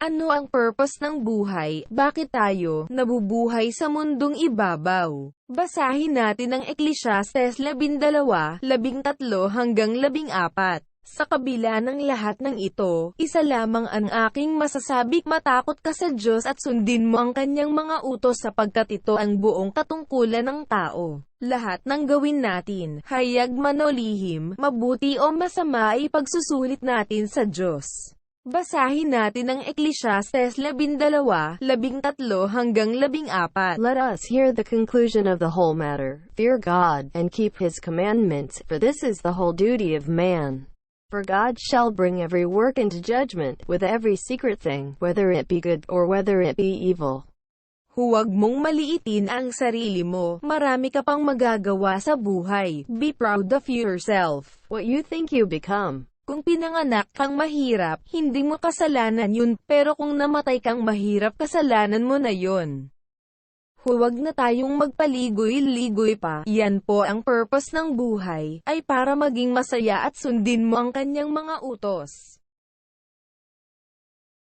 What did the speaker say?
Ano ang purpose ng buhay? Bakit tayo nabubuhay sa mundong ibabaw? Basahin natin ang Ecclesiastes 12, 13 hanggang 14. Sa kabila ng lahat ng ito, isa lamang ang aking masasabi, matakot ka sa Diyos at sundin mo ang kanyang mga utos sapagkat ito ang buong katungkulan ng tao. Lahat ng gawin natin, hayag man o lihim, mabuti o masama ay pagsusulit natin sa Diyos. Basahin natin ang Ecclesiastes 12, 13 hanggang 14. Let us hear the conclusion of the whole matter. Fear God, and keep his commandments, for this is the whole duty of man. For God shall bring every work into judgment, with every secret thing, whether it be good, or whether it be evil. Huwag mong maliitin ang sarili mo. Marami ka pang magagawa sa buhay. Be proud of yourself. What you think you become. Kung pinanganak kang mahirap, hindi mo kasalanan yun, pero kung namatay kang mahirap, kasalanan mo na yun. Huwag na tayong magpaligoy-ligoy pa. Yan po ang purpose ng buhay, ay para maging masaya at sundin mo ang kanyang mga utos.